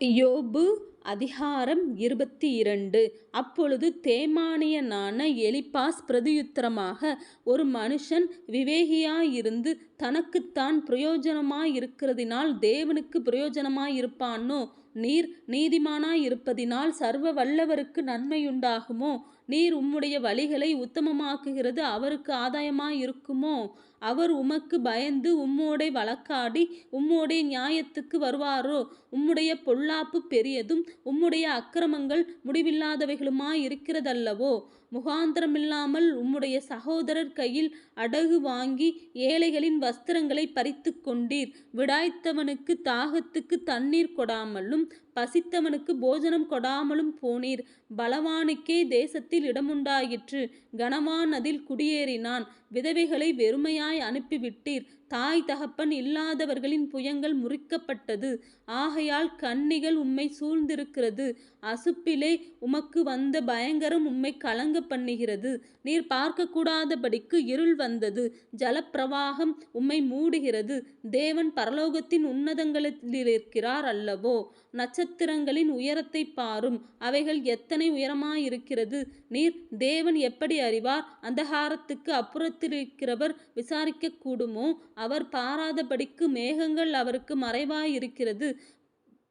யோபு அதிகாரம் இருபத்தி இரண்டு. அப்பொழுது தேமானியனான எலிபாஸ் பிரதியுத்தரமாக ஒரு மனுஷன் விவேகியாயிருந்து தனக்குத்தான் பிரயோஜனமாயிருக்கிறதினால் தேவனுக்கு பிரயோஜனமாயிருப்பானோ? நீர் நீதிமானாயிருப்பதினால் சர்வ வல்லவருக்கு நன்மையுண்டாகுமோ? நீர் உம்முடைய வழிகளை உத்தமமாக்குகிறது அவருக்கு ஆதாயமாயிருக்குமோ? அவர் உமக்கு பயந்து உம்மோடே வழக்காடி உம்மோடைய நியாயத்துக்கு வருவாரோ? உம்முடைய பொல்லாப்பு பெரியதும் உம்முடைய அக்கிரமங்கள் முடிவில்லாதவைகளுமாயிருக்கிறதல்லவோ? முகாந்திரமில்லாமல் உம்முடைய சகோதரர் கையில் அடகு வாங்கி ஏழைகளின் வஸ்திரங்களை பறித்து கொண்டீர். விடாய்த்தவனுக்கு தாகத்துக்கு தண்ணீர் கொடாமலும் பசித்தவனுக்கு போஜனம் கொடாமலும் போனீர். பலவானுக்கே தேசத்தில் இடமுண்டாயிற்று. கனவான் அதில் குடியேறினான். விதவைகளை வெறுமையாய் அனுப்பிவிட்டீர். தாய் தகப்பன் இல்லாதவர்களின் புயங்கள் முறிக்கப்பட்டது. ஆகையால் கன்னிகள் உம்மை சூழ்ந்திருக்கிறது. அசுப்பிலே உமக்கு வந்த பயங்கரம் உம்மை கலங்க பண்ணுகிறது. நீர் பார்க்கக்கூடாதபடிக்கு இருள் வந்தது. ஜலப்பிரவாகம் உம்மை மூடுகிறது. தேவன் பரலோகத்தின் உன்னதங்களிலிருக்கிறார் அல்லவோ? நட்சத்திரங்களின் உயரத்தை பாரும். அவைகள் எத்தனை உயரமாயிருக்கிறது? நீர் தேவன் எப்படி அறிவார்? அந்தகாரத்துக்கு அப்புறத்திலிருக்கிறவர் விசாரிக்க கூடுமோ அவர் பாராதபடிக்கு மேகங்கள் அவருக்கு மறைவாயிருக்கிறது.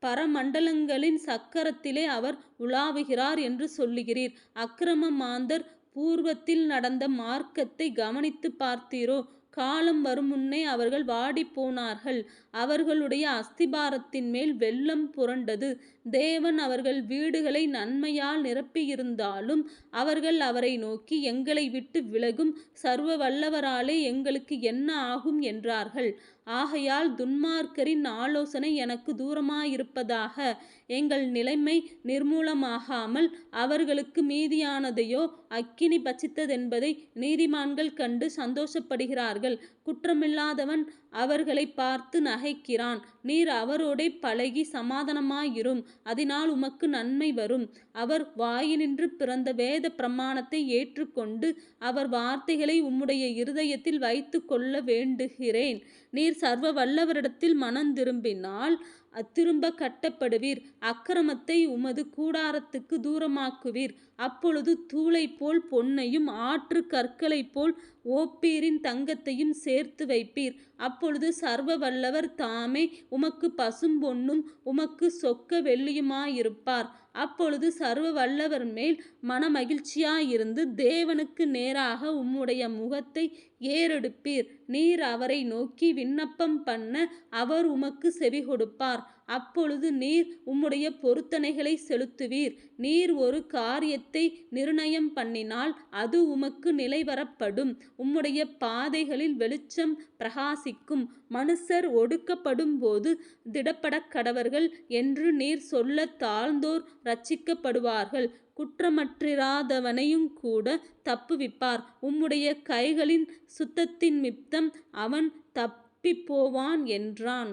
பரமண்டலங்களின் சக்கரத்திலே அவர் உலாவுகிறார் என்று சொல்லுகிறீர். அக்கிரம மாந்தர் பூர்வத்தில் நடந்த மார்க்கத்தை கவனித்து பார்த்தீரோ? காலம் வரும் முன்னே அவர்கள் வாடிப் போனார்கள். அவர்களுடைய அஸ்திபாரத்தின் மேல் வெள்ளம் புரண்டது. தேவன் அவர்கள் வீடுகளை நன்மையால் நிரப்பியிருந்தாலும் அவர்கள் அவரை நோக்கி எங்களை விட்டு விலகும் சர்வ வல்லவராலே எங்களுக்கு என்ன ஆகும்? என்றார்கள். ஆகையால் துன்மார்க்கரின் ஆலோசனை எனக்கு தூரமாயிருப்பதாக எங்கள் நிலைமை நிர்மூலமாகாமல் அவர்களுக்கு மீதியானதையோ அக்கினி பச்சித்ததென்பதை நீதிமான்கள் கண்டு சந்தோஷப்படுகிறார்கள். குற்றமில்லாதவன் அவர்களை பார்த்து நகைக்கிறான். நீர் அவரோடே பழகி சமாதானமாயிரும். அதனால் உமக்கு நன்மை வரும். அவர் வாயினின்று பிறந்த வேத பிரமாணத்தை ஏற்றுக்கொண்டு அவர் வார்த்தைகளை உம்முடைய இருதயத்தில் வைத்து கொள்ள வேண்டுகிறேன். நீர் சர்வ வல்லவரிடத்தில் மனம் திரும்பினால் திரும்ப கட்டப்படுவீர். அக்கிரமத்தை உமது கூடாரத்துக்கு தூரமாக்குவீர். அப்பொழுது தூளை போல் பொன்னையும் ஆற்று கற்களைப் போல் ஓப்பீரின் தங்கத்தையும் சேர்த்து வைப்பீர். அப்பொழுது சர்வ வல்லவர் தாமே உமக்கு பசும் பொன்னும் உமக்கு சொக்க வெள்ளியுமாயிருப்பார். அப்பொழுது சர்வ வல்லவர் மேல் மனமகிழ்ச்சியாயிருந்து தேவனுக்கு நேராக உம்முடைய முகத்தை ஏறெடுப்பீர். நீர் அவரை நோக்கி விண்ணப்பம் பண்ண அவர் உமக்கு செவி கொடுப்பார் அப்பொழுது நீர் உம்முடைய பொருத்தனைகளை செலுத்துவீர். நீர் ஒரு காரியத்தை நிர்ணயம் பண்ணினால் அது உமக்கு நிலைவரப்படும் உம்முடைய பாதைகளில் வெளிச்சம் பிரகாசிக்கும். மனுஷர் ஒடுக்கப்படும் போது திடப்படக் கடவர்கள் என்று நீர் சொல்ல தாழ்ந்தோர் ரட்சிக்கப்படுவார்கள் குற்றமற்றிராதவனையும் கூட தப்புவிப்பார். உம்முடைய கைகளின் சுத்தத்தின் மித்தம் அவன் தப்பிப்போவான் என்றான்.